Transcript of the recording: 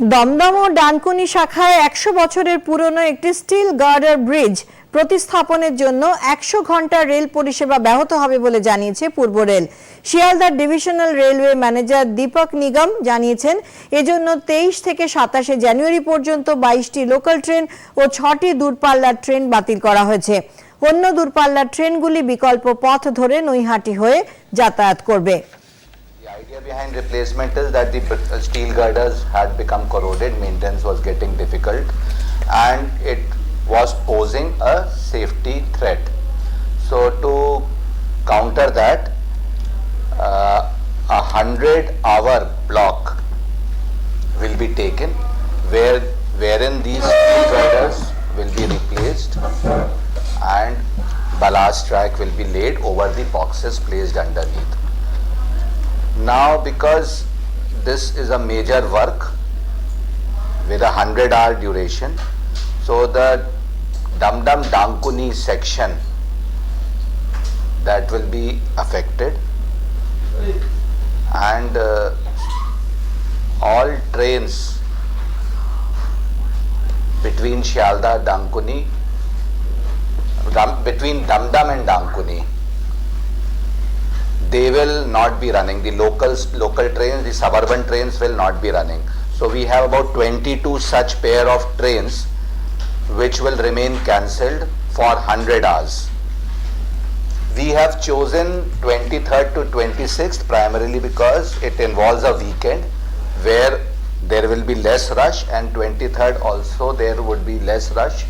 দমদম ও ডানকুনি শাখায় একশো বছরের পুরনো একটি স্টিল গার্ডার ব্রিজ প্রতিস্থাপনের জন্য একশো ঘণ্টা রেল পরিষেবা ব্যাহত হবে বলে জানিয়েছে পূর্ব রেল। শিয়ালদার divisional railway manager Deepak Nigam জানিয়েছেন, এজন্য তেইশ থেকে সাতাশে জানুয়ারি পর্যন্ত বাইশটি লোকাল ট্রেন ও ছটি দূরপাল্লার ট্রেন বাতিল করা হয়েছে। অন্য দূরপাল্লার ট্রেনগুলি বিকল্প পথ ধরে নৈহাটি হয়ে যাতায়াত করবে। Idea behind replacement is that the steel girders had become corroded, maintenance was getting difficult, and it was posing a safety threat. So to counter that, uh, a hundred hour block will be taken where wherein these steel girders will be replaced and ballast track will be laid over the boxes placed underneath. Now, because this is a major work with a hundred hour duration, so the Dum Dum Dankuni section that will be affected. And uh, all trains between Shialda, Dankuni, between Dum and Dankuni they will not be running. The locals, local trains, the suburban trains will not be running. So we have about 22 such pair of trains which will remain cancelled for 100 hours. We have chosen 23rd to 26th primarily because it involves a weekend where there will be less rush and 23rd also there would be less rush